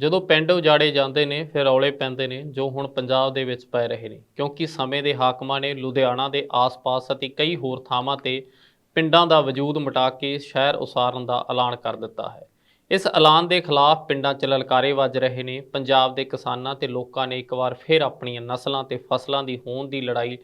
ਜਦੋਂ ਪਿੰਡ ਉਜਾੜੇ ਜਾਂਦੇ ਨੇ, ਫਿਰ ਰੌਲੇ ਪੈਂਦੇ ਨੇ, ਜੋ ਹੁਣ ਪੰਜਾਬ ਦੇ ਵਿੱਚ ਪੈ ਰਹੇ ਨੇ। ਕਿਉਂਕਿ ਸਮੇਂ ਦੇ ਹਾਕਮਾਂ ਨੇ ਲੁਧਿਆਣਾ ਦੇ ਆਸ-ਪਾਸ ਅਤੇ ਕਈ ਹੋਰ ਥਾਵਾਂ ਤੇ ਪਿੰਡਾਂ ਦਾ ਵਜੂਦ ਮਿਟਾ ਕੇ ਸ਼ਹਿਰ ਉਸਾਰਨ ਦਾ ਐਲਾਨ ਕਰ ਦਿੱਤਾ ਹੈ। ਇਸ ਐਲਾਨ ਦੇ ਖਿਲਾਫ ਪਿੰਡਾਂ 'ਚ ਲਲਕਾਰੇ ਵੱਜ ਰਹੇ ਨੇ। ਪੰਜਾਬ ਦੇ ਕਿਸਾਨਾਂ ਤੇ ਲੋਕਾਂ ਨੇ ਇੱਕ ਵਾਰ ਫਿਰ ਆਪਣੀਆਂ ਨਸਲਾਂ ਤੇ ਫਸਲਾਂ ਦੀ ਹੋਣ ਦੀ ਲੜਾਈ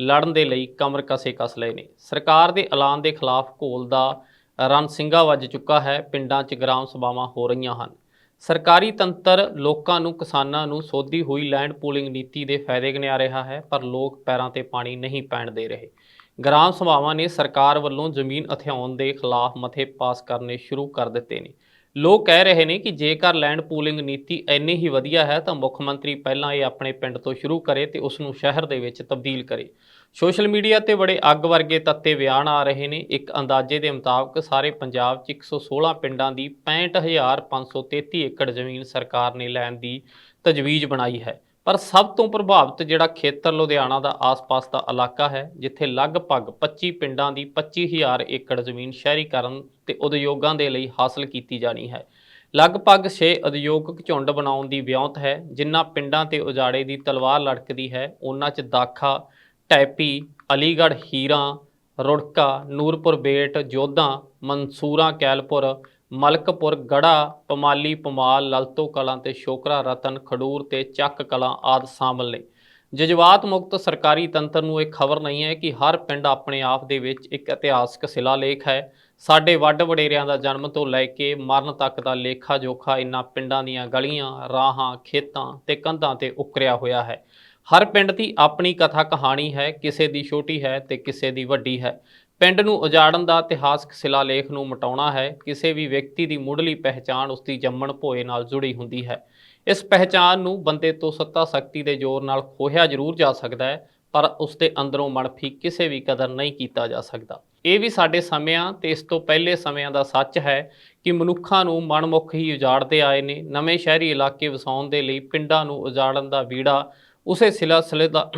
ਲੜਨ ਦੇ ਲਈ ਕਮਰ ਕਸੇ ਕਸ ਲਏ ਨੇ। ਸਰਕਾਰ ਦੇ ਐਲਾਨ ਦੇ ਖਿਲਾਫ ਘੋਲ ਦਾ ਰਣ ਸਿੰਘਾ ਵੱਜ ਚੁੱਕਾ ਹੈ। ਪਿੰਡਾਂ 'ਚ ਗ੍ਰਾਮ ਸਭਾਵਾਂ ਹੋ ਰਹੀਆਂ ਹਨ। ਸਰਕਾਰੀ ਤੰਤਰ ਲੋਕਾਂ ਨੂੰ ਕਿਸਾਨਾਂ ਨੂੰ ਸੋਧੀ ਹੋਈ ਲੈਂਡ ਪੂਲਿੰਗ ਨੀਤੀ ਦੇ ਫਾਇਦੇ ਗਿਣਿਆ ਰਿਹਾ ਹੈ, ਪਰ ਲੋਕ ਪੈਰਾਂ ਤੇ ਪਾਣੀ ਨਹੀਂ ਪੈਣ ਦੇ ਰਹੇ। ਗ੍ਰਾਮ ਸਭਾਵਾਂ ਨੇ ਸਰਕਾਰ ਵੱਲੋਂ ਜ਼ਮੀਨ ਹਥਿਆਉਣ ਦੇ ਖਿਲਾਫ ਮਥੇ ਪਾਸ ਕਰਨੇ ਸ਼ੁਰੂ ਕਰ ਦਿੱਤੇ ਨੇ। ਲੋਕ ਕਹਿ ਰਹੇ ਨੇ ਕਿ ਜੇਕਰ ਲੈਂਡ ਪੂਲਿੰਗ ਨੀਤੀ ਇੰਨੀ ਹੀ ਵਧੀਆ ਹੈ ਤਾਂ ਮੁੱਖ ਮੰਤਰੀ ਪਹਿਲਾਂ ਇਹ ਆਪਣੇ ਪਿੰਡ ਤੋਂ ਸ਼ੁਰੂ ਕਰੇ ਤੇ ਉਸ ਨੂੰ ਸ਼ਹਿਰ ਦੇ ਵਿੱਚ ਤਬਦੀਲ ਕਰੇ। ਸੋਸ਼ਲ ਮੀਡੀਆ ਤੇ ਬੜੇ ਅੱਗ ਵਰਗੇ ਤੱਤੇ ਬਿਆਨ ਆ ਰਹੇ ਨੇ। ਇੱਕ ਅੰਦਾਜ਼ੇ ਦੇ ਮੁਤਾਬਕ ਸਾਰੇ ਪੰਜਾਬ 'ਚ 116 ਪਿੰਡਾਂ ਦੀ 65533 ਏਕੜ ਜ਼ਮੀਨ ਸਰਕਾਰ ਨੇ ਲੈਣ ਦੀ ਤਜਵੀਜ਼ ਬਣਾਈ ਹੈ। ਪਰ ਸਭ ਤੋਂ ਪ੍ਰਭਾਵਿਤ ਜਿਹੜਾ ਖੇਤਰ ਲੁਧਿਆਣਾ ਦਾ ਆਸ-ਪਾਸ ਦਾ ਇਲਾਕਾ ਹੈ, ਜਿੱਥੇ ਲਗਭਗ 25 ਪਿੰਡਾਂ ਦੀ 25000 ਏਕੜ ਜ਼ਮੀਨ ਸ਼ਹਿਰੀਕਰਨ ਤੇ ਉਦਯੋਗਾਂ ਦੇ ਲਈ ਹਾਸਲ ਕੀਤੀ ਜਾਣੀ ਹੈ। ਲਗਭਗ 6 ਉਦਯੋਗਿਕ ਝੁੰਡ ਬਣਾਉਣ ਦੀ ਵਿਉਂਤ ਹੈ ਜਿਨ੍ਹਾਂ ਪਿੰਡਾਂ ਤੇ ਉਜਾੜੇ ਦੀ ਤਲਵਾਰ ਲੜਕਦੀ ਹੈ, ਉਹਨਾਂ 'ਚ ਦਾਖਾ ਟੈਪੀ, ਅਲੀਗੜ੍ਹ, ਹੀਰਾਂ, ਰੁੜਕਾ, ਨੂਰਪੁਰ ਬੇਟ, ਜੋਧਾਂ, ਮਨਸੂਰਾ, ਕੈਲਪੁਰ, ਮਲਕਪੁਰ, ਗੜਾ, ਪਮਾਲੀ, ਪਮਾਲ, ਲਲਤੋ ਕਲਾਂ ਤੇ ਸ਼ੋਕਰਾ, ਰਤਨ, ਖਡੂਰ ਤੇ ਚੱਕ ਕਲਾਂ ਆਦਿ ਸ਼ਾਮਲ ਨੇ। ਜਜ਼ਬਾਤ ਮੁਕਤ ਸਰਕਾਰੀ ਤੰਤਰ ਨੂੰ ਇਹ ਖਬਰ ਨਹੀਂ ਹੈ ਕਿ ਹਰ ਪਿੰਡ ਆਪਣੇ ਆਪ ਦੇ ਵਿੱਚ ਇੱਕ ਇਤਿਹਾਸਕ ਸ਼ਿਲਾਲੇਖ ਹੈ। ਸਾਡੇ ਵੱਡ ਵਡੇਰਿਆਂ ਦਾ ਜਨਮ ਤੋਂ ਲੈ ਕੇ ਮਰਨ ਤੱਕ ਦਾ ਲੇਖਾ ਜੋਖਾ ਇਨ੍ਹਾਂ ਪਿੰਡਾਂ ਦੀਆਂ ਗਲੀਆਂ, ਰਾਹਾਂ, ਖੇਤਾਂ ਤੇ ਕੰਧਾਂ ਤੇ ਉਕਰਿਆ ਹੋਇਆ ਹੈ। ਹਰ ਪਿੰਡ ਦੀ ਆਪਣੀ ਕਥਾ ਕਹਾਣੀ ਹੈ, ਕਿਸੇ ਦੀ ਛੋਟੀ ਹੈ ਤੇ ਕਿਸੇ ਦੀ ਵੱਡੀ ਹੈ। ਪਿੰਡ ਨੂੰ ਉਜਾੜਨ ਦਾ ਇਤਿਹਾਸਕ ਸ਼ਿਲਾਲੇਖ ਨੂੰ ਮਿਟਾਉਣਾ ਹੈ, ਕਿਸੇ ਵੀ ਵਿਅਕਤੀ ਦੀ ਮੁੱਢਲੀ ਪਹਿਚਾਣ ਉਸ ਦੀ ਜੰਮਣ ਭੋਏ ਨਾਲ ਜੁੜੀ ਹੁੰਦੀ ਹੈ। ਇਸ ਪਹਿਚਾਣ ਨੂੰ ਬੰਦੇ ਤੋਂ ਸੱਤਾ ਸ਼ਕਤੀ ਦੇ ਜ਼ੋਰ ਨਾਲ ਖੋਹਿਆ ਜ਼ਰੂਰ ਜਾ ਸਕਦਾ ਹੈ, ਪਰ ਉਸ ਦੇ ਅੰਦਰੋਂ ਮਨਫੀ ਕਿਸੇ ਵੀ ਕਦਰ ਨਹੀਂ ਕੀਤਾ ਜਾ ਸਕਦਾ। ਇਹ ਵੀ ਸਾਡੇ ਸਮਿਆਂ ਤੇ ਇਸ ਤੋਂ ਪਹਿਲੇ ਸਮਿਆਂ ਦਾ ਸੱਚ ਹੈ ਕਿ ਮਨੁੱਖਾਂ ਨੂੰ ਮਨਮੁਖ ਹੀ ਉਜਾੜਦੇ ਆਏ ਨੇ। ਨਵੇਂ ਸ਼ਹਿਰੀ ਇਲਾਕੇ ਵਸਾਉਣ ਦੇ ਲਈ ਪਿੰਡਾਂ ਨੂੰ ਉਜਾੜਨ ਦਾ ਵੀੜਾ ਉਸੇ ਸਿਲਸਿਲੇ ਦਾ,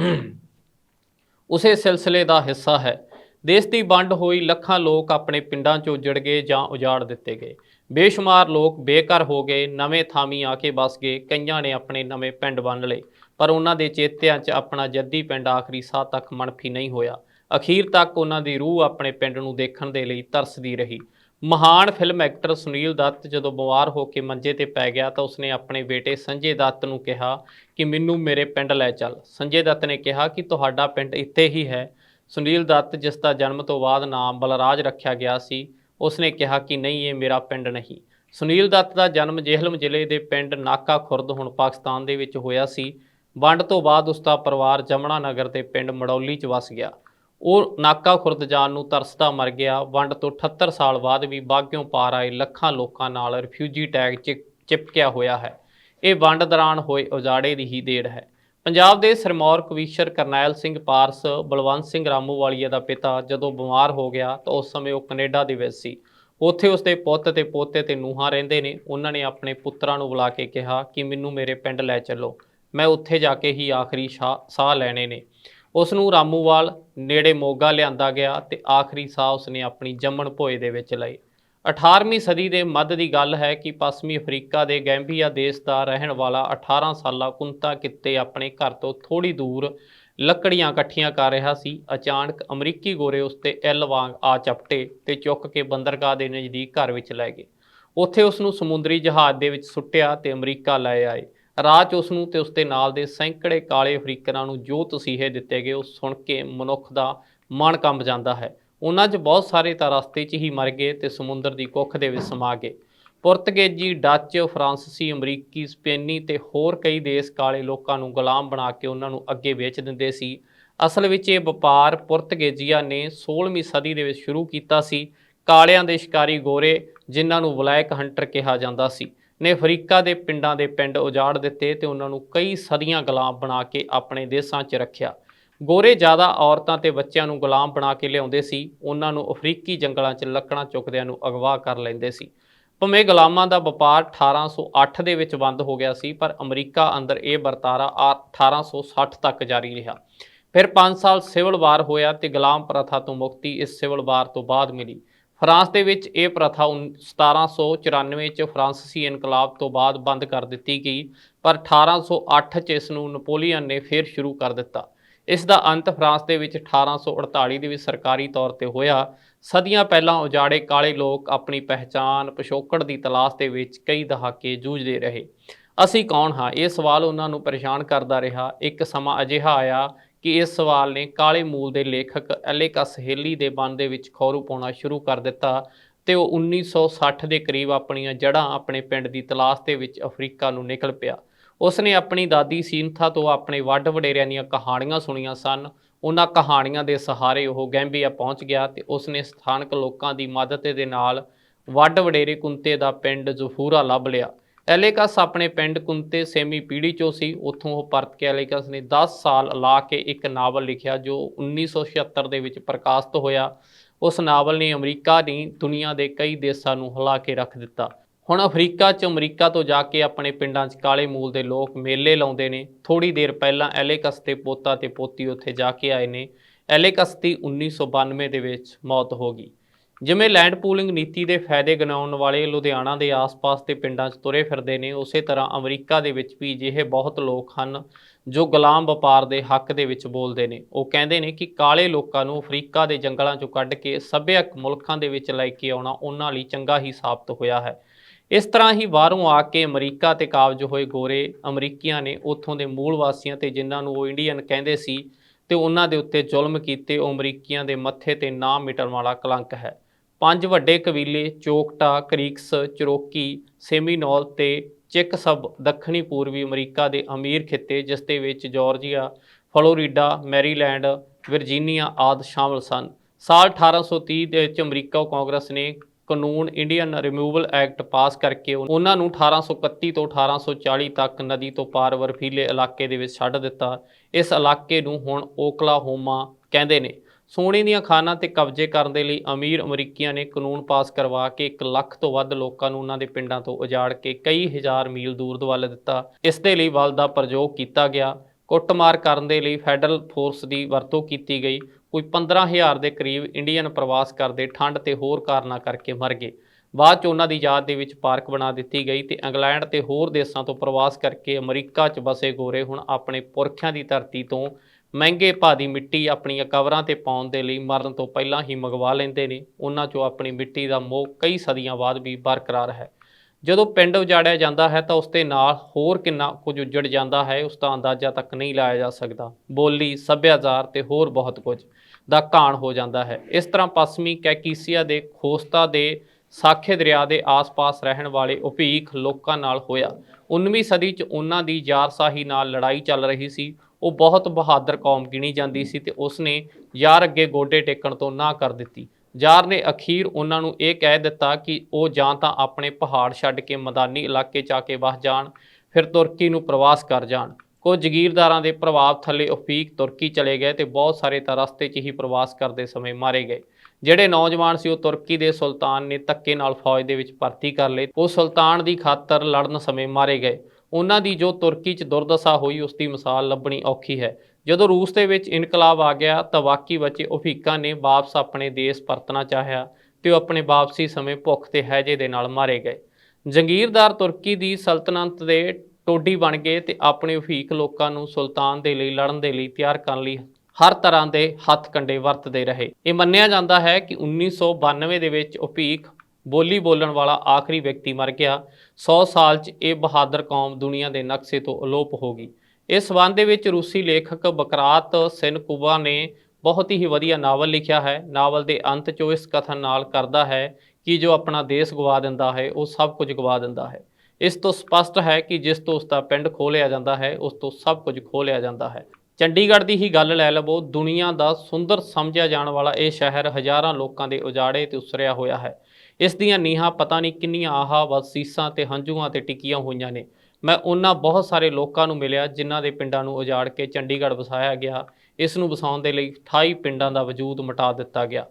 ਉਸੇ ਸਿਲਸਿਲੇ ਦਾ ਹਿੱਸਾ ਹੈ। ਦੇਸ਼ ਦੀ ਵੰਡ ਹੋਈ ਲੱਖਾਂ ਲੋਕ ਆਪਣੇ ਪਿੰਡਾਂ ਚ ਉਜੜ ਗਏ ਜਾਂ ਉਜਾੜ ਦਿੱਤੇ ਗਏ। ਬੇਸ਼ੁਮਾਰ ਲੋਕ ਬੇਘਰ ਹੋ ਗਏ, ਨਵੇਂ ਥਾਮੀ ਆ ਕੇ ਵਸ ਗਏ, ਕਈਆਂ ਨੇ ਆਪਣੇ ਨਵੇਂ ਪਿੰਡ ਬੰਨ ਲਏ। ਪਰ ਉਹਨਾਂ ਦੇ ਚੇਤਿਆਂ 'ਚ ਆਪਣਾ ਜੱਦੀ ਪਿੰਡ ਆਖਰੀ ਸਾਹ ਤੱਕ ਮਨਫੀ ਨਹੀਂ ਹੋਇਆ। ਅਖੀਰ ਤੱਕ ਉਹਨਾਂ ਦੀ ਰੂਹ ਆਪਣੇ ਪਿੰਡ ਨੂੰ ਦੇਖਣ ਦੇ ਲਈ ਤਰਸਦੀ ਰਹੀ। ਮਹਾਨ ਫਿਲਮ ਐਕਟਰ ਸੁਨੀਲ ਦੱਤ ਜਦੋਂ ਬਿਮਾਰ ਹੋ ਕੇ ਮੰਜੇ ਤੇ ਪੈ ਗਿਆ ਤਾਂ ਉਸਨੇ ਆਪਣੇ ਬੇਟੇ ਸੰਜੇ ਦੱਤ ਨੂੰ ਕਿਹਾ ਕਿ ਮੈਨੂੰ ਮੇਰੇ ਪਿੰਡ ਲੈ ਚੱਲ। ਸੰਜੇ ਦੱਤ ਨੇ ਕਿਹਾ ਕਿ ਤੁਹਾਡਾ ਪਿੰਡ ਇੱਥੇ ਹੀ ਹੈ। ਸੁਨੀਲ ਦੱਤ, ਜਿਸ ਦਾ ਜਨਮ ਤੋਂ ਬਾਅਦ ਨਾਮ ਬਲਰਾਜ ਰੱਖਿਆ ਗਿਆ ਸੀ, ਉਸਨੇ ਕਿਹਾ ਕਿ ਨਹੀਂ, ਇਹ ਮੇਰਾ ਪਿੰਡ ਨਹੀਂ। ਸੁਨੀਲ ਦੱਤ ਦਾ ਜਨਮ ਜੇਹਲਮ ਜ਼ਿਲ੍ਹੇ ਦੇ ਪਿੰਡ ਨਾਕਾ ਖੁਰਦ, ਹੁਣ ਪਾਕਿਸਤਾਨ ਦੇ ਵਿੱਚ ਹੋਇਆ ਸੀ। ਵੰਡ ਤੋਂ ਬਾਅਦ ਉਸ ਦਾ ਪਰਿਵਾਰ ਜਮਨਾ ਨਗਰ ਦੇ ਪਿੰਡ ਮੜੌਲੀ 'ਚ ਵਸ ਗਿਆ। ਉਹ ਨਾਕਾ ਖੁਰਦ ਜਾਣ ਨੂੰ ਤਰਸਦਾ ਮਰ ਗਿਆ। ਵੰਡ ਤੋਂ 78 ਸਾਲ ਬਾਅਦ ਵੀ ਬਾਗਿਓਂ ਪਾਰ ਆਏ ਲੱਖਾਂ ਲੋਕਾਂ ਨਾਲ ਰਿਫਿਊਜੀ ਟੈਗ 'ਚ, ਚਿਪਕਿਆ ਹੋਇਆ ਹੈ। ਇਹ ਵੰਡ ਦੌਰਾਨ ਹੋਏ ਉਜਾੜੇ ਦੀ ਹੀ ਦੇੜ ਹੈ। ਪੰਜਾਬ ਦੇ ਸਰਮੌਰ ਕਵੀਸ਼ਰ ਕਰਨੈਲ ਸਿੰਘ ਪਾਰਸ, ਬਲਵੰਤ ਸਿੰਘ ਰਾਮੂਵਾਲੀਆ ਦਾ ਪਿਤਾ ਜਦੋਂ ਬਿਮਾਰ ਹੋ ਗਿਆ ਤਾਂ ਉਸ ਸਮੇਂ ਉਹ ਕੈਨੇਡਾ ਦੇ ਵਿੱਚ ਸੀ। ਉੱਥੇ ਉਸਦੇ ਪੁੱਤ ਤੇ ਪੋਤੇ ਤੇ ਨੂੰਹਾਂ ਰਹਿੰਦੇ ਨੇ। ਉਹਨਾਂ ਨੇ ਆਪਣੇ ਪੁੱਤਰਾਂ ਨੂੰ ਬੁਲਾ ਕੇ ਕਿਹਾ ਕਿ ਮੈਨੂੰ ਮੇਰੇ ਪਿੰਡ ਲੈ ਚੱਲੋ। ਮੈਂ ਉੱਥੇ ਜਾ ਕੇ ਹੀ ਆਖਰੀ ਸ਼ਾ- ਸਾਹ ਲੈਣੇ ਨੇ। ਉਸ ਨੂੰ ਰਾਮੂਵਾਲ ਨੇੜੇ ਮੋਗਾ ਲਿਆਂਦਾ ਗਿਆ ਤੇ ਆਖਰੀ ਸਾਹ ਉਸਨੇ ਆਪਣੀ ਜੰਮਣ ਭੋਏ ਦੇ ਵਿੱਚ ਲਏ 18ਵੀਂ ਸਦੀ ਦੇ ਮੱਧ ਦੀ ਗੱਲ ਹੈ ਕਿ ਪੱਛਮੀ ਅਫਰੀਕਾ ਦੇ ਗੈਂਬੀਆ ਦੇਸ਼ ਦਾ ਰਹਿਣ ਵਾਲਾ 18 ਸਾਲਾ ਕੁੰਤਾ ਕਿੱਤੇ ਆਪਣੇ ਘਰ ਤੋਂ ਥੋੜੀ ਦੂਰ ਲੱਕੜੀਆਂ ਇਕੱਠੀਆਂ ਕਰ ਰਿਹਾ ਸੀ। ਅਚਾਨਕ ਅਮਰੀਕੀ ਗੋਰੇ ਉਸ ਤੇ ਐਲ ਵਾਂਗ ਆ ਚਪਟੇ ਤੇ ਚੁੱਕ ਕੇ ਬੰਦਰਗਾਹ ਦੇ ਨਜ਼ਦੀਕ ਘਰ ਵਿੱਚ ਲੈ ਗਏ। ਉੱਥੇ ਉਸ ਨੂੰ ਸਮੁੰਦਰੀ ਜਹਾਜ਼ ਦੇ ਵਿੱਚ ਸੁੱਟਿਆ ਤੇ ਅਮਰੀਕਾ ਲੈ ਆਏ। ਰਾਹ 'ਚ ਉਸ ਨੂੰ ਤੇ ਉਸ ਦੇ ਨਾਲ ਦੇ ਸੈਂਕੜੇ ਕਾਲੇ ਅਫਰੀਕਨਾਂ ਨੂੰ ਜੋ ਤਸੀਹੇ ਦਿੱਤੇ ਗਏ, ਉਹ ਸੁਣ ਕੇ ਮਨੁੱਖ ਦਾ ਮਨ ਕੰਬ ਜਾਂਦਾ ਹੈ। ਉਹਨਾਂ 'ਚ ਬਹੁਤ ਸਾਰੇ ਤਾਂ ਰਸਤੇ 'ਚ ਹੀ ਮਰ ਗਏ ਤੇ ਸਮੁੰਦਰ ਦੀ ਕੁੱਖ ਦੇ ਵਿੱਚ ਸਮਾ ਗਏ। ਪੁਰਤਗੇਜੀ, ਡੱਚ ਫਰਾਂਸੀਸੀ ਅਮਰੀਕੀ, ਸਪੇਨੀ ਤੇ ਹੋਰ ਕਈ ਦੇਸ਼ ਕਾਲੇ ਲੋਕਾਂ ਨੂੰ ਗੁਲਾਮ ਬਣਾ ਕੇ ਉਹਨਾਂ ਨੂੰ ਅੱਗੇ ਵੇਚ ਦਿੰਦੇ ਸੀ। ਅਸਲ ਵਿੱਚ ਇਹ ਵਪਾਰ ਪੁਰਤਗੇਜੀਆਂ ਨੇ 16ਵੀਂ ਸਦੀ ਦੇ ਵਿੱਚ ਸ਼ੁਰੂ ਕੀਤਾ ਸੀ। ਕਾਲਿਆਂ ਦੇ ਸ਼ਿਕਾਰੀ ਗੋਰੇ, ਜਿਨ੍ਹਾਂ ਨੂੰ ਬਲੈਕ ਹੰਟਰ ਕਿਹਾ ਜਾਂਦਾ ਸੀ। ਨੇ ਅਫਰੀਕਾ ਦੇ ਪਿੰਡਾਂ ਦੇ ਪਿੰਡ ਉਜਾੜ ਦਿੱਤੇ ਤੇ ਉਹਨਾਂ ਨੂੰ ਕਈ ਸਦੀਆਂ ਗੁਲਾਮ ਬਣਾ ਕੇ ਆਪਣੇ ਦੇਸ਼ਾਂ 'ਚ ਰੱਖਿਆ। ਗੋਰੇ ਜ਼ਿਆਦਾ ਔਰਤਾਂ ਤੇ ਬੱਚਿਆਂ ਨੂੰ ਗੁਲਾਮ ਬਣਾ ਕੇ ਲਿਆਉਂਦੇ ਸੀ, ਉਹਨਾਂ ਨੂੰ ਅਫਰੀਕੀ ਜੰਗਲਾਂ 'ਚ ਲੱਕੜਾਂ ਚੁੱਕਦਿਆਂ ਨੂੰ ਅਗਵਾ ਕਰ ਲੈਂਦੇ ਸੀ। ਭਾਵੇਂ ਗੁਲਾਮਾਂ ਦਾ ਵਪਾਰ 1808 ਦੇ ਵਿੱਚ ਬੰਦ ਹੋ ਗਿਆ ਸੀ, ਪਰ ਅਮਰੀਕਾ ਅੰਦਰ ਇਹ ਵਰਤਾਰਾ ਆ- 1860 ਤੱਕ ਜਾਰੀ ਰਿਹਾ। ਫਿਰ 5 ਸਾਲ ਸਿਵਲ ਵਾਰ ਹੋਇਆ ਤੇ ਗੁਲਾਮ ਪ੍ਰਥਾ ਤੋਂ ਮੁਕਤੀ ਇਸ ਸਿਵਲ ਵਾਰ ਤੋਂ ਬਾਅਦ ਮਿਲੀ। ਫਰਾਂਸ ਦੇ ਵਿੱਚ ਇਹ ਪ੍ਰਥਾ ਉਨ- 1794 ਚ ਫਰਾਂਸੀਸੀ ਇਨਕਲਾਬ ਤੋਂ ਬਾਅਦ ਬੰਦ ਕਰ ਦਿੱਤੀ ਗਈ, ਪਰ 1808 ਚ ਇਸ ਨੂੰ ਨਪੋਲੀਅਨ ਨੇ ਫਿਰ ਸ਼ੁਰੂ ਕਰ ਦਿੱਤਾ। ਇਸ ਦਾ ਅੰਤ ਫਰਾਂਸ ਦੇ ਵਿੱਚ 1848 ਦੇ ਵਿੱਚ ਸਰਕਾਰੀ ਤੌਰ ਤੇ ਹੋਇਆ। ਸਦੀਆਂ ਪਹਿਲਾਂ ਉਜਾੜੇ ਕਾਲੇ ਲੋਕ ਆਪਣੀ ਪਹਿਚਾਨ ਪਿਛੋਕੜ ਦੀ ਤਲਾਸ਼ ਦੇ ਵਿੱਚ ਕਈ ਦਹਾਕੇ ਜੂਝਦੇ ਰਹੇ। ਅਸੀਂ ਕੌਣ ਹਾਂ? ਇਹ ਸਵਾਲ ਉਹਨਾਂ ਨੂੰ ਪਰੇਸ਼ਾਨ ਕਰਦਾ ਰਿਹਾ। ਇੱਕ ਸਮਾਂ ਅਜਿਹਾ ਆਇਆ ਕਿ ਇਸ ਸਵਾਲ ਨੇ ਕਾਲੇ ਮੂਲ ਦੇ ਲੇਖਕ ਐਲੇਕਸ ਸਹੇਲੀ ਦੇ ਮਨ ਦੇ ਵਿੱਚ ਖੌਰੂ ਪਾਉਣਾ ਸ਼ੁਰੂ ਕਰ ਦਿੱਤਾ ਤੇ ਉਹ 1960 ਦੇ ਕਰੀਬ ਆਪਣੀਆਂ ਜੜ੍ਹਾਂ ਆਪਣੇ ਪਿੰਡ ਦੀ ਤਲਾਸ਼ ਦੇ ਵਿੱਚ ਅਫਰੀਕਾ ਨੂੰ ਨਿਕਲ ਪਿਆ। ਉਸ ਨੇ ਆਪਣੀ ਦਾਦੀ ਸੀਨਥਾ ਤੋਂ ਆਪਣੇ ਵੱਡ ਵਡੇਰਿਆਂ ਦੀਆਂ ਕਹਾਣੀਆਂ ਸੁਣੀਆਂ ਸਨ। ਉਹਨਾਂ ਕਹਾਣੀਆਂ ਦੇ ਸਹਾਰੇ ਉਹ ਗੈਂਬੀਆ ਪਹੁੰਚ ਗਿਆ ਤੇ ਉਸ ਨੇ ਸਥਾਨਕ ਲੋਕਾਂ ਦੀ ਮਦਦ ਦੇ ਨਾਲ ਵੱਡ ਵਡੇਰੇ ਕੁੰਤੇ ਦਾ ਪਿੰਡ ਜ਼ਫੂਰਾ ਲੱਭ ਲਿਆ। ਐਲੇਕਸ ਆਪਣੇ ਪਿੰਡ ਕੁੰਤੇ ਸੇਮੀ ਪੀੜੀ ਚੋਂ ਸੀ, ਉੱਥੋਂ ਉਹ ਪਰਤ ਕੇ ਐਲੇਕਸ ਨੇ 10 ਸਾਲ ਲਾ ਕੇ ਇੱਕ ਨਾਵਲ ਲਿਖਿਆ ਜੋ 1976 ਦੇ ਵਿੱਚ ਪ੍ਰਕਾਸ਼ਿਤ ਹੋਇਆ। ਉਸ ਨਾਵਲ ਨੇ ਅਮਰੀਕਾ ਨਹੀਂ ਦੁਨੀਆ ਦੇ ਕਈ ਦੇਸ਼ਾਂ ਨੂੰ ਹਿਲਾ ਕੇ ਰੱਖ ਦਿੱਤਾ। ਹੁਣ ਅਫਰੀਕਾ 'ਚ ਅਮਰੀਕਾ ਤੋਂ ਜਾ ਕੇ ਆਪਣੇ ਪਿੰਡਾਂ 'ਚ ਕਾਲੇ ਮੂਲ ਦੇ ਲੋਕ ਮੇਲੇ ਲਾਉਂਦੇ ਨੇ। ਥੋੜੀ ਦੇਰ ਪਹਿਲਾਂ ਐਲੇਕਸ ਦੇ ਪੋਤਾ ਤੇ ਪੋਤੀ ਉੱਥੇ ਜਾ ਕੇ ਆਏ ਨੇ। ਐਲੇਕਸ ਦੀ 1992 ਦੇ ਵਿੱਚ ਮੌਤ ਹੋ ਗਈ। ਜਿਵੇਂ ਲੈਂਡ ਪੂਲਿੰਗ ਨੀਤੀ ਦੇ ਫਾਇਦੇ ਗਿਣਾਉਣ ਵਾਲੇ ਲੁਧਿਆਣਾ ਦੇ ਆਸ-ਪਾਸ ਦੇ ਪਿੰਡਾਂ 'ਚ ਤੁਰੇ ਫਿਰਦੇ ਨੇ, ਉਸੇ ਤਰ੍ਹਾਂ ਅਮਰੀਕਾ ਦੇ ਵਿੱਚ ਵੀ ਅਜਿਹੇ ਬਹੁਤ ਲੋਕ ਹਨ ਜੋ ਗੁਲਾਮ ਵਪਾਰ ਦੇ ਹੱਕ ਦੇ ਵਿੱਚ ਬੋਲਦੇ ਨੇ। ਉਹ ਕਹਿੰਦੇ ਨੇ ਕਿ ਕਾਲੇ ਲੋਕਾਂ ਨੂੰ ਅਫਰੀਕਾ ਦੇ ਜੰਗਲਾਂ 'ਚੋਂ ਕੱਢ ਕੇ ਸੱਭਿਅਕ ਮੁਲਕਾਂ ਦੇ ਵਿੱਚ ਲੈ ਕੇ ਆਉਣਾ ਉਹਨਾਂ ਲਈ ਚੰਗਾ ਹੀ ਸਾਬਤ ਹੋਇਆ ਹੈ। ਇਸ ਤਰ੍ਹਾਂ ਹੀ ਬਾਹਰੋਂ ਆ ਕੇ ਅਮਰੀਕਾ ਤੇ ਕਾਬਜ ਹੋਏ ਗੋਰੇ ਅਮਰੀਕੀਆਂ ਨੇ ਉੱਥੋਂ ਦੇ ਮੂਲ ਵਾਸੀਆਂ ਤੇ ਜਿਨ੍ਹਾਂ ਨੂੰ ਉਹ ਇੰਡੀਅਨ ਕਹਿੰਦੇ ਸੀ ਤੇ ਉਹਨਾਂ ਦੇ ਉੱਤੇ ਜ਼ੁਲਮ ਕੀਤੇ ਉਹ ਅਮਰੀਕੀਆਂ ਦੇ ਮੱਥੇ ਤੇ ਨਾ ਮਿਟਣ ਵਾਲਾ ਕਲੰਕ ਹੈ। ਪੰਜ ਵੱਡੇ ਕਬੀਲੇ, ਚੋਕਟਾ, ਕਰੀਕਸ, ਚਰੋਕੀ, ਸੇਮੀਨੋਲ ਤੇ ਚਿਕ ਸਭ ਦੱਖਣੀ ਪੂਰਬੀ ਅਮਰੀਕਾ ਦੇ ਅਮੀਰ ਖਿੱਤੇ, ਜਿਸ ਦੇ ਵਿੱਚ ਜਾਰਜੀਆ, ਫਲੋਰੀਡਾ, ਮੈਰੀਲੈਂਡ, ਵਰਜੀਨੀਆ ਆਦਿ ਸ਼ਾਮਲ ਸਨ। ਸਾਲ 1830 ਦੇ ਵਿੱਚ ਅਮਰੀਕਾ ਕਾਂਗਰਸ ਨੇ ਕਾਨੂੰਨ ਇੰਡੀਅਨ ਰਿਮੂਵਲ ਐਕਟ ਪਾਸ ਕਰਕੇ ਉਹਨਾਂ ਨੂੰ 1831 ਤੋਂ 1840 ਤੱਕ ਨਦੀ ਤੋਂ ਪਾਰ ਬਰਫੀਲੇ ਇਲਾਕੇ ਦੇ ਵਿੱਚ ਛੱਡ ਦਿੱਤਾ। ਇਸ ਇਲਾਕੇ ਨੂੰ ਹੁਣ ਓਕਲਾਹੋਮਾ ਕਹਿੰਦੇ ਨੇ। ਸੋਨੇ ਦੀਆਂ ਖਾਨਾਂ ਤੇ ਕਬਜ਼ੇ ਕਰਨ ਦੇ ਲਈ ਅਮੀਰ ਅਮਰੀਕੀਆਂ ਨੇ ਕਾਨੂੰਨ ਪਾਸ ਕਰਵਾ ਕੇ 1 ਲੱਖ ਤੋਂ ਵੱਧ ਲੋਕਾਂ ਨੂੰ ਉਹਨਾਂ ਦੇ ਪਿੰਡਾਂ ਤੋਂ ਉਜਾੜ ਕੇ ਕਈ ਹਜ਼ਾਰ ਮੀਲ ਦੂਰ ਦਵਾਲੇ ਦਿੱਤਾ। ਇਸ ਦੇ ਲਈ ਬਲ ਦਾ ਪ੍ਰਯੋਗ ਕੀਤਾ ਗਿਆ। ਕੁੱਟਮਾਰ ਕਰਨ ਦੇ ਲਈ ਫੈਡਰਲ ਫੋਰਸ ਦੀ ਵਰਤੋਂ ਕੀਤੀ ਗਈ। ਕੋਈ 15000 ਦੇ ਕਰੀਬ ਇੰਡੀਅਨ ਪ੍ਰਵਾਸ ਕਰਦੇ ਠੰਡ ਤੇ ਹੋਰ ਕਾਰਨਾਂ ਕਰਕੇ ਮਰ ਗਏ। ਬਾਅਦ ਚ ਉਹਨਾਂ ਦੀ ਯਾਦ ਦੇ ਵਿੱਚ ਪਾਰਕ ਬਣਾ ਦਿੱਤੀ ਗਈ ਤੇ ਇੰਗਲੈਂਡ ਤੇ ਹੋਰ ਦੇਸ਼ਾਂ ਤੋਂ ਪ੍ਰਵਾਸ ਕਰਕੇ ਅਮਰੀਕਾ 'ਚ ਬਸੇ ਗੋਰੇ ਹੁਣ ਆਪਣੇ ਪੁਰਖਿਆਂ ਦੀ ਧਰਤੀ ਤੋਂ ਮਹਿੰਗੇ ਭਾਅ ਦੀ ਮਿੱਟੀ ਆਪਣੀਆਂ ਕਬਰਾਂ ਤੇ ਪਾਉਣ ਦੇ ਲਈ ਮਰਨ ਤੋਂ ਪਹਿਲਾਂ ਹੀ ਮੰਗਵਾ ਲੈਂਦੇ ਨੇ। ਉਹਨਾਂ 'ਚੋਂ ਆਪਣੀ ਮਿੱਟੀ ਦਾ ਮੋਹ ਕਈ ਸਦੀਆਂ ਬਾਅਦ ਵੀ ਬਰਕਰਾਰ ਹੈ। ਜਦੋਂ ਪਿੰਡ ਉਜਾੜਿਆ ਜਾਂਦਾ ਹੈ ਤਾਂ ਉਸ ਦੇ ਨਾਲ ਹੋਰ ਕਿੰਨਾ ਕੁਝ ਉਜੜ ਜਾਂਦਾ ਹੈ, ਉਸ ਦਾ ਅੰਦਾਜ਼ਾ ਤੱਕ ਨਹੀਂ ਲਾਇਆ ਜਾ ਸਕਦਾ। ਬੋਲੀ, ਸੱਭਿਆਚਾਰ ਤੇ ਹੋਰ ਬਹੁਤ ਕੁਝ ਦਾ ਘਾਣ ਹੋ ਜਾਂਦਾ ਹੈ। ਇਸ ਤਰ੍ਹਾਂ ਪੱਛਮੀ ਕੈਕੀਸੀਆ ਦੇ ਖੋਸਤਾ ਦੇ ਸਾਖੇ ਦਰਿਆ ਦੇ ਆਸ-ਪਾਸ ਰਹਿਣ ਵਾਲੇ ਉਪੀਖ ਲੋਕਾਂ ਨਾਲ ਹੋਇਆ। 19ਵੀਂ ਸਦੀ 'ਚ ਉਹਨਾਂ ਦੀ ਯਾਰਸਾਹੀ ਨਾਲ ਲੜਾਈ ਚੱਲ ਰਹੀ ਸੀ। ਉਹ ਬਹੁਤ ਬਹਾਦਰ ਕੌਮ ਗਿਣੀ ਜਾਂਦੀ ਸੀ ਤੇ ਉਸਨੇ ਯਾਰ ਅੱਗੇ ਗੋਡੇ ਟੇਕਣ ਤੋਂ ਨਾ ਕਰ ਦਿੱਤੀ। ਯਾਰ ਨੇ ਅਖੀਰ ਉਹਨਾਂ ਨੂੰ ਇਹ ਕਹਿ ਦਿੱਤਾ ਕਿ ਉਹ ਜਾਂ ਤਾਂ ਆਪਣੇ ਪਹਾੜ ਛੱਡ ਕੇ ਮੈਦਾਨੀ ਇਲਾਕੇ 'ਚ ਆ ਕੇ ਵਸ ਜਾਣ, ਫਿਰ ਤੁਰਕੀ ਨੂੰ ਪ੍ਰਵਾਸ ਕਰ ਜਾਣ। ਕੁਝ ਜ਼ਗੀਰਦਾਰਾਂ ਦੇ ਪ੍ਰਭਾਵ ਥੱਲੇ ਉਫੀਕ ਤੁਰਕੀ ਚਲੇ ਗਏ ਤੇ ਬਹੁਤ ਸਾਰੇ ਤਾਂ ਰਸਤੇ 'ਚ ਹੀ ਪ੍ਰਵਾਸ ਕਰਦੇ ਸਮੇਂ ਮਾਰੇ ਗਏ। ਜਿਹੜੇ ਨੌਜਵਾਨ ਸੀ ਉਹ ਤੁਰਕੀ ਦੇ ਸੁਲਤਾਨ ਨੇ ਧੱਕੇ ਨਾਲ ਫੌਜ ਦੇ ਵਿੱਚ ਭਰਤੀ ਕਰ ਲਏ। ਉਹ ਸੁਲਤਾਨ ਦੀ ਖਾਤਰ ਲੜਨ ਸਮੇਂ ਮਾਰੇ ਗਏ। ਉਹਨਾਂ ਦੀ ਜੋ ਤੁਰਕੀ 'ਚ ਦੁਰਦਸ਼ਾ ਹੋਈ ਉਸ ਦੀ ਮਿਸਾਲ ਲੱਭਣੀ ਔਖੀ ਹੈ। ਜਦੋਂ ਰੂਸ ਦੇ ਵਿੱਚ ਇਨਕਲਾਬ ਆ ਗਿਆ, ਤਾਂ ਬਾਕੀ ਬਚੇ ਉਫੀਕਾਂ ਨੇ ਵਾਪਸ ਆਪਣੇ ਦੇਸ਼ ਪਰਤਣਾ ਚਾਹਿਆ ਤੇ ਉਹ ਆਪਣੇ ਵਾਪਸੀ ਸਮੇਂ ਭੁੱਖ ਤੇ ਹੈਜੇ ਦੇ ਨਾਲ ਮਾਰੇ ਗਏ। ਜੰਗੀਰਦਾਰ ਤੁਰਕੀ ਦੀ ਸਲਤਨਤ ਦੇ ਟੋਡੀ ਬਣ ਗਏ ਤੇ ਆਪਣੇ ਉਫੀਕ ਲੋਕਾਂ ਨੂੰ ਸੁਲਤਾਨ ਦੇ ਲਈ, ਲੜਨ ਦੇ ਲਈ ਤਿਆਰ ਕਰਨ ਲਈ ਹਰ ਤਰ੍ਹਾਂ ਦੇ ਹੱਥ ਕੰਡੇ ਵਰਤਦੇ ਰਹੇ। ਇਹ ਮੰਨਿਆ ਜਾਂਦਾ ਹੈ ਕਿ 1992 ਦੇ ਵਿੱਚ ਉਫੀਕ ਬੋਲੀ ਬੋਲਣ ਵਾਲਾ ਆਖਰੀ ਵਿਅਕਤੀ ਮਰ ਗਿਆ। 100 ਸਾਲ 'ਚ ਇਹ ਬਹਾਦਰ ਕੌਮ ਦੁਨੀਆ ਦੇ ਨਕਸ਼ੇ ਤੋਂ ਅਲੋਪ ਹੋ ਗਈ। ਇਸ ਸੰਬੰਧ ਦੇ ਵਿੱਚ ਰੂਸੀ ਲੇਖਕ ਬਕਰਾਤ ਸਿਨਕੁਬਾ ਨੇ ਬਹੁਤ ਹੀ ਵਧੀਆ ਨਾਵਲ ਲਿਖਿਆ ਹੈ। ਨਾਵਲ ਦੇ ਅੰਤ 'ਚ ਉਹ ਇਸ ਕਥਨ ਨਾਲ ਕਰਦਾ ਹੈ ਕਿ ਜੋ ਆਪਣਾ ਦੇਸ਼ ਗਵਾ ਦਿੰਦਾ ਹੈ, ਉਹ ਸਭ ਕੁਝ ਗਵਾ ਦਿੰਦਾ ਹੈ। ਇਸ ਤੋਂ ਸਪਸ਼ਟ ਹੈ ਕਿ ਜਿਸ ਤੋਂ ਉਸ ਦਾ ਪਿੰਡ ਖੋਲਿਆ ਜਾਂਦਾ ਹੈ, ਉਸ ਤੋਂ ਸਭ ਕੁਝ ਖੋਲਿਆ ਜਾਂਦਾ ਹੈ। ਚੰਡੀਗੜ੍ਹ ਦੀ ਹੀ ਗੱਲ ਲੈ ਲਵੋ, ਦੁਨੀਆ ਦਾ ਸੁੰਦਰ ਸਮਝਿਆ ਜਾਣ ਵਾਲਾ ਇਹ ਸ਼ਹਿਰ ਹਜ਼ਾਰਾਂ ਲੋਕਾਂ ਦੇ ਉਜਾੜੇ ਤੇ ਉਸਰਿਆ ਹੋਇਆ ਹੈ। ਇਸ ਦੀਆਂ ਨੀਹਾਂ ਪਤਾ ਨਹੀਂ ਕਿੰਨੀਆਂ ਆਹਾ ਵਸੀਸਾਂ ਤੇ ਹੰਝੂਆਂ ਤੇ ਟਿਕੀਆਂ ਹੋਈਆਂ ਨੇ। ਮੈਂ ਉਹਨਾਂ ਬਹੁਤ ਸਾਰੇ ਲੋਕਾਂ ਨੂੰ ਮਿਲਿਆ ਜਿਨ੍ਹਾਂ ਦੇ ਪਿੰਡਾਂ ਨੂੰ ਉਜਾੜ ਕੇ ਚੰਡੀਗੜ੍ਹ ਵਸਾਇਆ ਗਿਆ। ਇਸ ਨੂੰ ਵਸਾਉਣ ਦੇ ਲਈ 28 ਪਿੰਡਾਂ ਦਾ ਵਜੂਦ ਮਿਟਾ ਦਿੱਤਾ ਗਿਆ।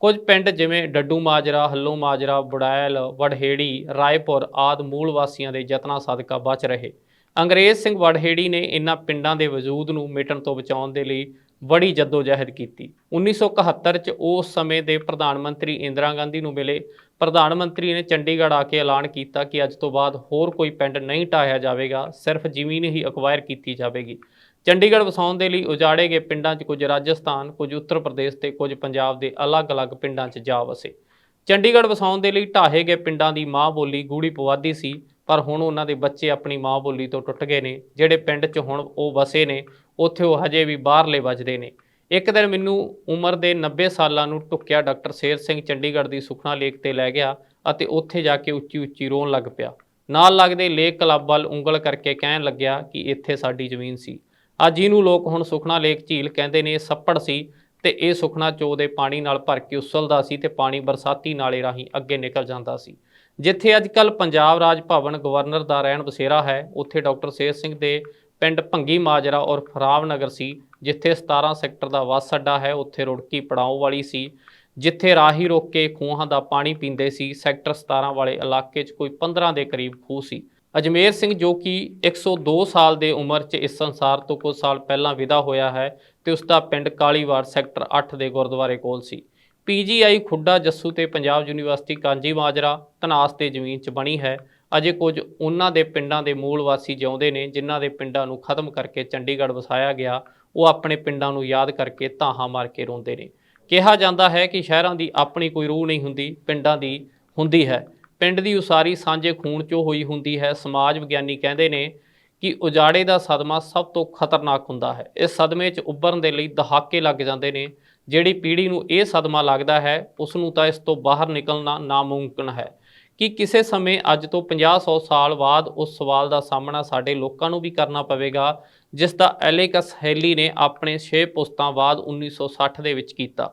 ਕੁਝ ਪਿੰਡ ਜਿਵੇਂ ਡੱਡੂ ਮਾਜਰਾ, ਹੱਲੋ ਮਾਜਰਾ, ਬੁੜੈਲ, ਵੜਹੇੜੀ, ਰਾਏਪੁਰ ਆਦ ਮੂਲ ਵਾਸੀਆਂ ਦੇ ਯਤਨਾਂ ਸਦਕਾ ਬਚ ਰਹੇ। ਅੰਗਰੇਜ਼ ਸਿੰਘ ਵੜਹੇੜੀ ਨੇ ਇਨ੍ਹਾਂ ਪਿੰਡਾਂ ਦੇ ਵਜੂਦ ਨੂੰ ਮਿਟਣ ਤੋਂ ਬਚਾਉਣ ਦੇ ਲਈ ਬੜੀ ਜਦੋਜਹਿਦ ਕੀਤੀ। 1971 ਚ ਉਸ ਸਮੇਂ ਦੇ ਪ੍ਰਧਾਨ ਮੰਤਰੀ ਇੰਦਰਾ ਗਾਂਧੀ ਨੂੰ ਮਿਲੇ। ਪ੍ਰਧਾਨ ਮੰਤਰੀ ਨੇ ਚੰਡੀਗੜ੍ਹ ਆ ਕੇ ਐਲਾਨ ਕੀਤਾ ਕਿ ਅੱਜ ਤੋਂ ਬਾਅਦ ਹੋਰ ਕੋਈ ਪਿੰਡ ਨਹੀਂ ਢਾਹਿਆ ਜਾਵੇਗਾ, ਸਿਰਫ ਜ਼ਮੀਨ ਹੀ ਅਕਵਾਇਰ ਕੀਤੀ ਜਾਵੇਗੀ। ਚੰਡੀਗੜ੍ਹ ਵਸਾਉਣ ਦੇ ਲਈ ਉਜਾੜੇ ਗਏ ਪਿੰਡਾਂ 'ਚ ਕੁਝ ਰਾਜਸਥਾਨ, ਕੁਝ ਉੱਤਰ ਪ੍ਰਦੇਸ਼ ਤੇ ਕੁਝ ਪੰਜਾਬ ਦੇ ਅਲੱਗ-ਅਲੱਗ ਪਿੰਡਾਂ 'ਚ ਜਾ ਵਸੇ। ਚੰਡੀਗੜ੍ਹ ਵਸਾਉਣ ਦੇ ਲਈ ਢਾਹੇ ਗਏ ਪਿੰਡਾਂ ਦੀ ਮਾਂ ਬੋਲੀ ਗੂੜੀ ਪਵਾਦੀ ਸੀ। ਪਰ ਹੁਣ ਉਹਨਾਂ ਦੇ ਬੱਚੇ ਆਪਣੀ ਮਾਂ ਬੋਲੀ ਤੋਂ ਟੁੱਟ ਗਏ ਨੇ, ਜਿਹੜੇ ਪਿੰਡ 'ਚ ਹੁਣ ਉਹ ਵਸੇ ਨੇ, ਉੱਥੇ ਉਹ ਹਜੇ ਵੀ ਬਾਹਰਲੇ ਵੱਜਦੇ ਨੇ। ਇੱਕ ਦਿਨ ਮੈਨੂੰ ਉਮਰ ਦੇ 90 ਸਾਲਾਂ ਨੂੰ ਟੁੱਕਿਆ ਡਾਕਟਰ ਸ਼ੇਰ ਸਿੰਘ ਚੰਡੀਗੜ੍ਹ ਦੀ ਸੁਖਨਾ ਲੇਕ ਤੇ ਲੈ ਗਿਆ ਅਤੇ ਉੱਥੇ ਜਾ ਕੇ ਉੱਚੀ ਉੱਚੀ ਰੋਣ ਲੱਗ ਪਿਆ। ਨਾਲ ਲੱਗਦੇ ਲੇਕ ਕਲੱਬ ਵੱਲ ਉਂਗਲ ਕਰਕੇ ਕਹਿਣ ਲੱਗਿਆ ਕਿ ਇੱਥੇ ਸਾਡੀ ਜ਼ਮੀਨ ਸੀ। ਅੱਜ ਜਿਹਨੂੰ ਲੋਕ ਹੁਣ ਸੁਖਨਾ ਲੇਕ ਝੀਲ ਕਹਿੰਦੇ ਨੇ ਸੱਪੜ ਸੀ ਤੇ ਇਹ ਸੁਖਨਾ ਚੋ ਦੇ ਪਾਣੀ ਨਾਲ ਭਰ ਕੇ ਉਸਲਦਾ ਸੀ ਤੇ ਪਾਣੀ ਬਰਸਾਤੀ ਨਾਲੇ ਰਾਹੀਂ ਅੱਗੇ ਨਿਕਲ ਜਾਂਦਾ ਸੀ। ਜਿੱਥੇ ਅੱਜ ਕੱਲ ਪੰਜਾਬ ਰਾਜ ਭਵਨ ਗਵਰਨਰ ਦਾ ਰਹਿਣ ਬਸੇਰਾ ਹੈ, ਉੱਥੇ ਡਾਕਟਰ ਸ਼ੇਰ ਸਿੰਘ ਦੇ ਪਿੰਡ ਭੰਗੀ ਮਾਜਰਾ ਔਰ ਫਰਾਵ ਨਗਰ ਸੀ, ਜਿੱਥੇ 17 ਸੈਕਟਰ ਦਾ ਬੱਸ ਅੱਡਾ ਹੈ, ਉੱਥੇ ਰੁੜਕੀ ਪੜਾਉ ਵਾਲੀ ਸੀ, ਜਿੱਥੇ ਰਾਹੀ ਰੋਕ ਕੇ ਖੂਹਾਂ ਦਾ ਪਾਣੀ ਪੀਂਦੇ ਸੀ, ਸੈਕਟਰ 17 ਵਾਲੇ ਇਲਾਕੇ 'ਚ ਕੋਈ 15 ਦੇ ਕਰੀਬ ਖੂਹ ਸੀ। ਅਜਮੇਰ ਸਿੰਘ ਜੋ ਕਿ 102 ਸਾਲ ਦੇ ਉਮਰ 'ਚ ਇਸ ਸੰਸਾਰ ਤੋਂ ਕੁਝ ਸਾਲ ਪਹਿਲਾਂ ਵਿਦਾ ਹੋਇਆ ਹੈ ਤੇ ਉਸ ਦਾ ਪਿੰਡ ਕਾਲੀਵਾਰ ਸੈਕਟਰ 8 ਦੇ ਗੁਰਦੁਆਰੇ ਕੋਲ ਸੀ। ਪੀਜੀਆਈ ਖੁੱਡਾ ਜੱਸੂ ਤੇ ਪੰਜਾਬ ਯੂਨੀਵਰਸਿਟੀ ਕਾਂਜੀ ਮਾਜਰਾ ਤਨਾਸ ਤੇ ਜ਼ਮੀਨ 'ਚ ਬਣੀ ਹੈ। ਅਜੇ ਕੁਝ ਉਹਨਾਂ ਦੇ ਪਿੰਡਾਂ ਦੇ ਮੂਲ ਵਾਸੀ ਜਿਉਂਦੇ ਨੇ, ਜਿਨ੍ਹਾਂ ਦੇ ਪਿੰਡਾਂ ਨੂੰ ਖਤਮ ਕਰਕੇ ਚੰਡੀਗੜ੍ਹ ਵਸਾਇਆ ਗਿਆ, ਉਹ ਆਪਣੇ ਪਿੰਡਾਂ ਨੂੰ ਯਾਦ ਕਰਕੇ ਧਾਹਾਂ ਮਾਰ ਕੇ ਰੋਂਦੇ ਨੇ। ਕਿਹਾ ਜਾਂਦਾ ਹੈ ਕਿ ਸ਼ਹਿਰਾਂ ਦੀ ਆਪਣੀ ਕੋਈ ਰੂਹ ਨਹੀਂ ਹੁੰਦੀ, ਪਿੰਡਾਂ ਦੀ ਹੁੰਦੀ ਹੈ। ਪਿੰਡ ਦੀ ਉਸਾਰੀ ਸਾਂਝੇ ਖੂਨ 'ਚੋਂ ਹੋਈ ਹੁੰਦੀ ਹੈ। ਸਮਾਜ ਵਿਗਿਆਨੀ ਕਹਿੰਦੇ ਨੇ ਕਿ ਉਜਾੜੇ ਦਾ ਸਦਮਾ ਸਭ ਤੋਂ ਖਤਰਨਾਕ ਹੁੰਦਾ ਹੈ। ਇਸ ਸਦਮੇ 'ਚ ਉੱਭਰਨ ਦੇ ਲਈ ਦਹਾਕੇ ਲੱਗ ਜਾਂਦੇ ਨੇ। ਜਿਹੜੀ ਪੀੜ੍ਹੀ ਨੂੰ ਇਹ ਸਦਮਾ ਲੱਗਦਾ ਹੈ, ਉਸ ਨੂੰ ਤਾਂ ਇਸ ਤੋਂ ਬਾਹਰ ਨਿਕਲਣਾ ਨਾਮੁਮਕਿਨ ਹੈ। ਕਿ ਕਿਸੇ ਸਮੇਂ ਅੱਜ ਤੋਂ 50-100 ਸਾਲ ਬਾਅਦ ਉਸ ਸਵਾਲ ਦਾ ਸਾਹਮਣਾ ਸਾਡੇ ਲੋਕਾਂ ਨੂੰ ਵੀ ਕਰਨਾ ਪਵੇਗਾ, ਜਿਸ ਦਾ ਐਲੇਕਸ ਹੈਲੀ ਨੇ ਆਪਣੇ 6 ਪੁਸਤਾਂ ਬਾਅਦ 1960 ਦੇ ਵਿੱਚ ਕੀਤਾ?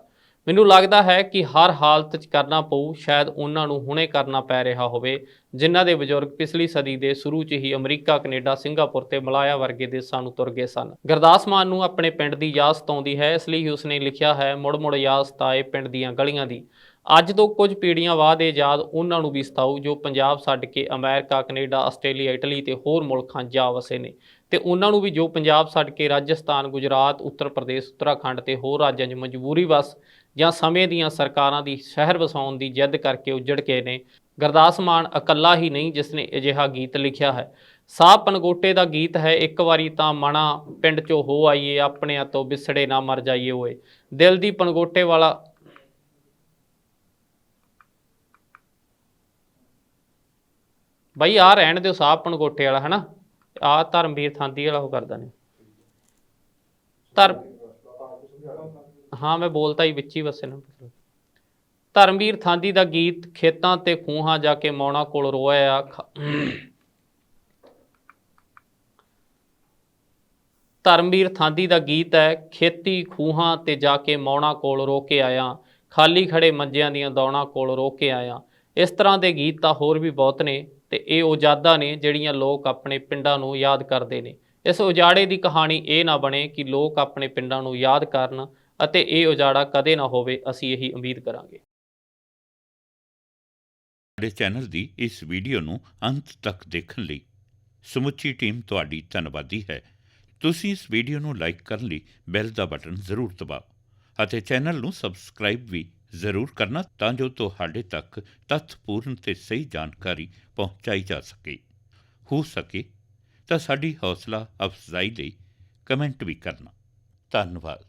ਮੈਨੂੰ ਲੱਗਦਾ ਹੈ ਕਿ ਹਰ ਹਾਲਤ 'ਚ ਕਰਨਾ ਪਊ, ਸ਼ਾਇਦ ਉਹਨਾਂ ਨੂੰ ਹੁਣੇ ਕਰਨਾ ਪੈ ਰਿਹਾ ਹੋਵੇ, ਜਿਨ੍ਹਾਂ ਦੇ ਬਜ਼ੁਰਗ ਪਿਛਲੀ ਸਦੀ ਦੇ ਸ਼ੁਰੂ 'ਚ ਹੀ ਅਮਰੀਕਾ, ਕੈਨੇਡਾ, ਸਿੰਗਾਪੁਰ ਤੇ ਮਲਾਇਆ ਵਰਗੇ ਦੇਸ਼ਾਂ ਨੂੰ ਤੁਰ ਗਏ ਸਨ। ਗੁਰਦਾਸ ਮਾਨ ਨੂੰ ਆਪਣੇ ਪਿੰਡ ਦੀ ਯਾਦ ਸਤਾਉਂਦੀ ਹੈ, ਇਸ ਲਈ ਉਸਨੇ ਲਿਖਿਆ ਹੈ, ਮੁੜ ਮੁੜ ਯਾਦ ਸਤਾਏ ਪਿੰਡ ਦੀਆਂ ਗਲੀਆਂ ਦੀ। ਅੱਜ ਤੋਂ ਕੁਝ ਪੀੜ੍ਹੀਆਂ ਬਾਅਦ ਇਹ ਯਾਦ ਉਹਨਾਂ ਨੂੰ ਵੀ ਸਤਾਊ, ਜੋ ਪੰਜਾਬ ਛੱਡ ਕੇ ਅਮਰੀਕਾ, ਕੈਨੇਡਾ, ਆਸਟ੍ਰੇਲੀਆ, ਇਟਲੀ ਤੇ ਹੋਰ ਮੁਲਕਾਂ ਜਾ ਵਸੇ ਨੇ। ਤੇ ਉਹਨਾਂ ਨੂੰ ਵੀ ਜੋ ਪੰਜਾਬ ਛੱਡ ਕੇ ਰਾਜਸਥਾਨ, ਗੁਜਰਾਤ, ਉੱਤਰ ਪ੍ਰਦੇਸ਼, ਉੱਤਰਾਖੰਡ ਤੇ ਹੋਰ ਰਾਜਾਂ 'ਚ ਮਜਬੂਰੀ ਵਸ ਜਾਂ ਸਮੇਂ ਦੀਆਂ ਸਰਕਾਰਾਂ ਦੀ ਸ਼ਹਿਰ ਵਸਾਉਣ ਦੀ ਜਿੱਦ ਕਰਕੇ ਉੱਜੜ ਕੇ ਨੇ, ਗੁਰਦਾਸ ਮਾਨ ਇਕੱਲਾ ਹੀ ਨਹੀਂ ਜਿਸ ਨੇ ਅਜਿਹਾ ਗੀਤ ਲਿਖਿਆ ਹੈ। ਸਾਹ ਪਨਗੋਟੇ ਦਾ ਗੀਤ ਹੈ, ਇੱਕ ਵਾਰੀ ਤਾਂ ਮਣਾ ਪਿੰਡ 'ਚੋਂ ਹੋ ਆਈਏ, ਆਪਣਿਆਂ ਤੋਂ ਵਿਸੜੇ ਨਾ ਮਰ ਜਾਈਏ ਓਏ। ਦਿਲ ਦੀ ਪਨਗੋਟੇ ਵਾਲਾ ਬਈ ਆ ਰਹਿਣ ਦਿਓ ਸਾਹ ਪਨਗੋਟੇ ਵਾਲਾ, ਹਨਾ? ਆ ਧਰਮਵੀਰ ਥਾਂਦੀ ਵਾਲਾ ਉਹ ਕਰਦਾ ਨੇ। ਧਰ ਹਾਂ, ਮੈਂ ਬੋਲਤਾ ਹੀ ਵਿੱਚ ਹੀ ਵਸੇ ਨਾ। ਧਰਮਵੀਰ ਥਾਂਦੀ ਦਾ ਗੀਤ ਖੇਤਾਂ ਤੇ ਖੂਹਾਂ ਜਾ ਕੇ ਮੌਣਾ ਕੋਲ ਰੋਇਆ ਧਰਮਵੀਰ ਥਾਂਦੀ ਦਾ ਗੀਤ ਹੈ, ਖੇਤੀ ਖੂਹਾਂ ਤੇ ਜਾ ਕੇ ਮੌਣਾ ਕੋਲ ਰੋ ਕੇ ਆਇਆ, ਖਾਲੀ ਖੜੇ ਮੰਜਿਆਂ ਦੀਆਂ ਦੌਣਾ ਕੋਲ ਰੋ ਕੇ ਆਇਆ। ਇਸ ਤਰ੍ਹਾਂ ਦੇ ਗੀਤ ਤਾਂ ਹੋਰ ਵੀ ਬਹੁਤ ਨੇ ਤੇ ਇਹ ਉਹ ਯਾਦਾਂ ਨੇ ਜਿਹੜੀਆਂ ਲੋਕ ਆਪਣੇ ਪਿੰਡਾਂ ਨੂੰ ਯਾਦ ਕਰਦੇ ਨੇ। ਇਸ ਉਜਾੜੇ ਦੀ ਕਹਾਣੀ ਇਹ ਨਾ ਬਣੇ ਕਿ ਲੋਕ ਆਪਣੇ ਪਿੰਡਾਂ ਨੂੰ ਯਾਦ ਕਰਨ ਅਤੇ ਇਹ ਉਜਾੜਾ ਕਦੇ ਨਾ ਹੋਵੇ, ਅਸੀਂ ਇਹੀ ਉਮੀਦ ਕਰਾਂਗੇ। ਸਾਡੇ ਚੈਨਲ ਦੀ ਇਸ ਵੀਡੀਓ ਨੂੰ ਅੰਤ ਤੱਕ ਦੇਖਣ ਲਈ ਸਮੁੱਚੀ ਟੀਮ ਤੁਹਾਡੀ ਧੰਨਵਾਦੀ ਹੈ। ਤੁਸੀਂ ਇਸ ਵੀਡੀਓ ਨੂੰ ਲਾਈਕ ਕਰਨ ਲਈ ਬੈਲ ਦਾ ਬਟਨ ਜ਼ਰੂਰ ਦਬਾਓ ਅਤੇ ਚੈਨਲ ਨੂੰ ਸਬਸਕ੍ਰਾਈਬ ਵੀ ਜ਼ਰੂਰ ਕਰਨਾ ਤਾਂ ਜੋ ਤੁਹਾਡੇ ਤੱਕ ਤੱਥਪੂਰਨ ਤੇ ਸਹੀ ਜਾਣਕਾਰੀ ਪਹੁੰਚਾਈ ਜਾ ਸਕੇ। ਹੋ ਸਕੇ ਤਾਂ ਸਾਡੀ ਹੌਸਲਾ ਅਫਜ਼ਾਈ ਲਈ ਕਮੈਂਟ ਵੀ ਕਰਨਾ। ਧੰਨਵਾਦ।